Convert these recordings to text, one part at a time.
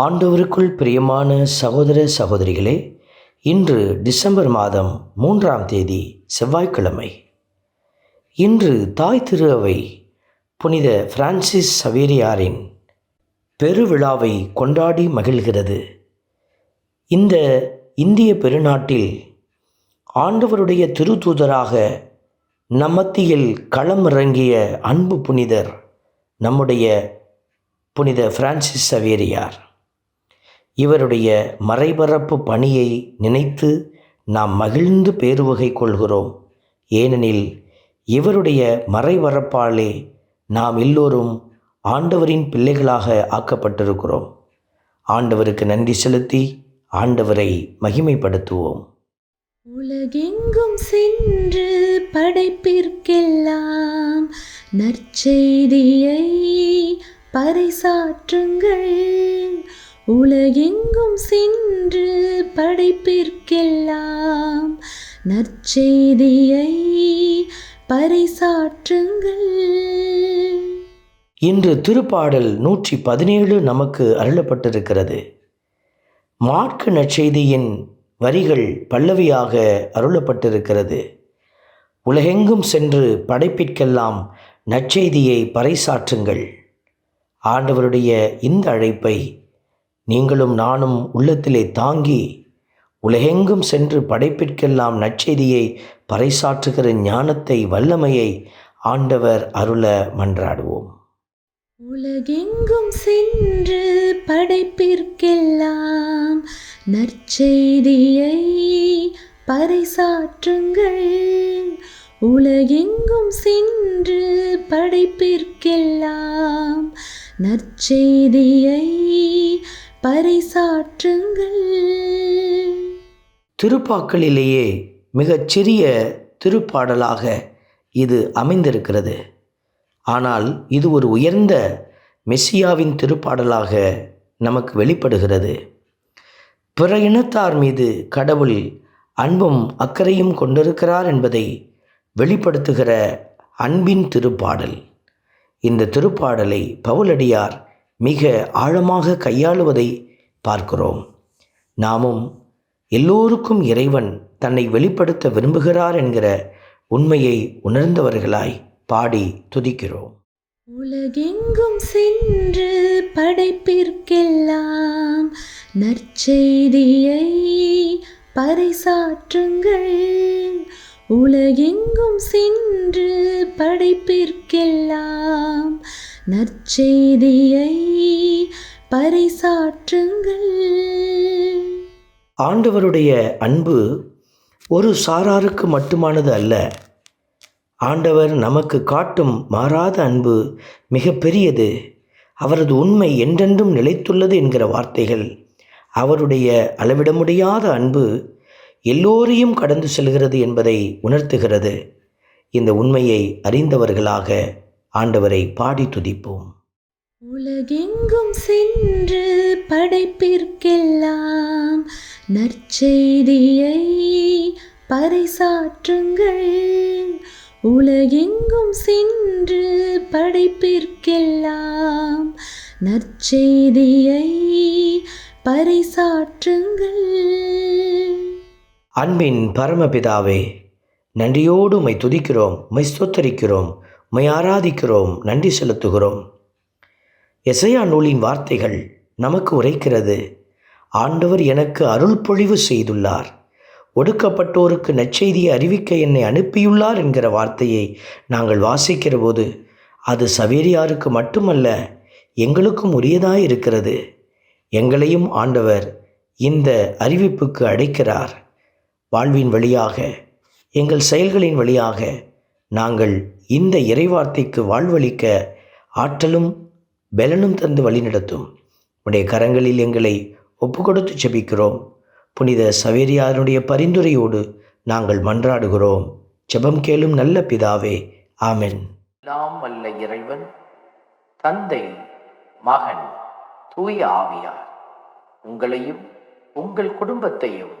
ஆண்டவருக்குள் பிரியமான சகோதர சகோதரிகளே இன்று டிசம்பர் மாதம் மூன்றாம் தேதி செவ்வாய்க்கிழமை. இன்று தாய் திரு அவை புனித பிரான்சிஸ் சவேரியாரின் பெருவிழாவை கொண்டாடி மகிழ்கிறது. இந்த இந்திய பெருநாட்டில் ஆண்டவருடைய திருத்தூதராக நம்மத்தியில் களமிறங்கிய அன்பு புனிதர் நம்முடைய புனித பிரான்சிஸ் சவேரியார். இவருடைய மறைபரப்பு பணியை நினைத்து நாம் மகிழ்ந்து பேருவகை கொள்கிறோம். ஏனெனில் இவருடைய மறைபரப்பாலே நாம் எல்லோரும் ஆண்டவரின் பிள்ளைகளாக ஆக்கப்பட்டிருக்கிறோம். ஆண்டவருக்கு நன்றி செலுத்தி ஆண்டவரை மகிமைப்படுத்துவோம். உலகெங்கும் சென்று படைப்பிற்கெல்லாம் நற்செய்தியை பறைசாற்றுங்கள். உலகெங்கும் சென்று படைப்பிற்கெல்லாம் நற்செய்தியை பறைசாற்றுங்கள். இன்று திருப்பாடல் நூற்றி பதினேழு நமக்கு அருளப்பட்டிருக்கிறது. மார்க்கு நற்செய்தியின் வரிகள் பல்லவியாக அருளப்பட்டிருக்கிறது. உலகெங்கும் சென்று படைப்பிற்கெல்லாம் நற்செய்தியை பறைசாற்றுங்கள். ஆண்டவருடைய இந்த அழைப்பை நீங்களும் நானும் உள்ளத்திலே தாங்கி உலகெங்கும் சென்று படைப்பிற்கெல்லாம் நற்செய்தியை பறைசாற்றுகிற ஞானத்தை வல்லமையை ஆண்டவர் அருள மன்றாடுவோம். உலகெங்கும் சென்று படைப்பிற்கெல்லாம் நற்செய்தியை பறைசாற்றுங்கள். உலகெங்கும் சென்று படைப்பிற்கெல்லாம் நற்செய்தியை பறைசாற்றுங்கள் திருப்பாக்களிலேயே மிகச்சிறிய திருப்பாடலாக இது அமைந்திருக்கிறது. ஆனால் இது ஒரு உயர்ந்த மெஸ்ஸியாவின் திருப்பாடலாக நமக்கு வெளிப்படுகிறது. பிற இனத்தார் மீது கடவுள் அன்பும் அக்கறையும் கொண்டிருக்கிறார் என்பதை வெளிப்படுத்துகிற அன்பின் திருப்பாடல். இந்த திருப்பாடலை பவுலடியார் மிக ஆழமாக கையாளுவதை பார்க்கிறோம். நாமும் எல்லோருக்கும் இறைவன் தன்னை வெளிப்படுத்த விரும்புகிறார் என்கிற உண்மையை உணர்ந்தவர்களாய் பாடி துதிக்கிறோம். உலகெங்கும் சென்று படைப்பிற்கெல்லாம் நற்செய்தியை பறைசாற்றுங்கள். உலகெங்கும் சென்று படைப்பிற்கெல்லாம் நற்செய்தியை பறைசாற்றுங்கள். ஆண்டவருடைய அன்பு ஒரு சாராருக்கு மட்டுமானது அல்ல. ஆண்டவர் நமக்கு காட்டும் மாறாத அன்பு மிக பெரியது. அவரது உண்மை என்றென்றும் நிலைத்துள்ளது என்கிற வார்த்தைகள். அவருடைய அளவிட முடியாத அன்பு எல்லோரையும் கடந்து செல்கிறது என்பதை உணர்த்துகிறது. இந்த உண்மையை அறிந்தவர்களாக ஆண்டவரை பாடி துதிப்போம். உலகெங்கும் சென்று படைப்பிற்கெல்லாம் நற்செய்தியை பறைசாற்றுங்கள். உலகெங்கும் சென்று படைப்பிற்கெல்லாம் நற்செய்தியை பறைசாற்றுங்கள். அன்பின் பரமபிதாவே நன்றியோடு உமை துதிக்கிறோம் உமை ஸ்தோத்தரிக்கிறோம் உமை ஆராதிக்கிறோம் நன்றி செலுத்துகிறோம். எசையா நூலின் வார்த்தைகள் நமக்கு உரைக்கிறது ஆண்டவர் எனக்கு அருள் பொழிவு செய்துள்ளார். ஒடுக்கப்பட்டோருக்கு நற்செய்தியை அறிவிக்க என்னை அனுப்பியுள்ளார் என்கிற வார்த்தையை நாங்கள் வாசிக்கிற போது அது சவேரியாருக்கு மட்டுமல்ல எங்களுக்கும் உரியதாய் இருக்கிறது. எங்களையும் ஆண்டவர் இந்த அறிவிப்புக்கு அழைக்கிறார். வாழ்வின் வழியாக எங்கள் செயல்களின் வழியாக நாங்கள் இந்த இறைவார்த்தைக்கு வாழ்வளிக்க ஆற்றலும் பலனும் தந்து வழிநடத்தும் உடைய கரங்களில் எங்களை ஒப்புக்கொடுத்து செபிக்கிறோம். புனித சவேரியாருடைய பரிந்துரையோடு நாங்கள் மன்றாடுகிறோம். ஜெபம் கேளும் நல்ல பிதாவே ஆமென். நாம் வல்ல இறைவன் தந்தை மகன் தூய ஆவியார் உங்களையும் உங்கள் குடும்பத்தையும்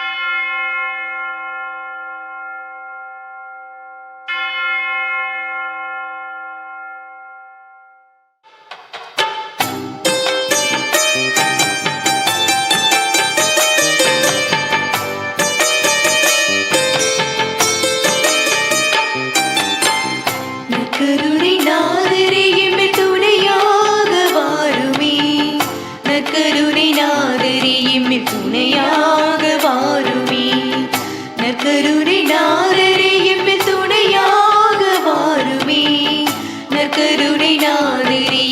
do de do de do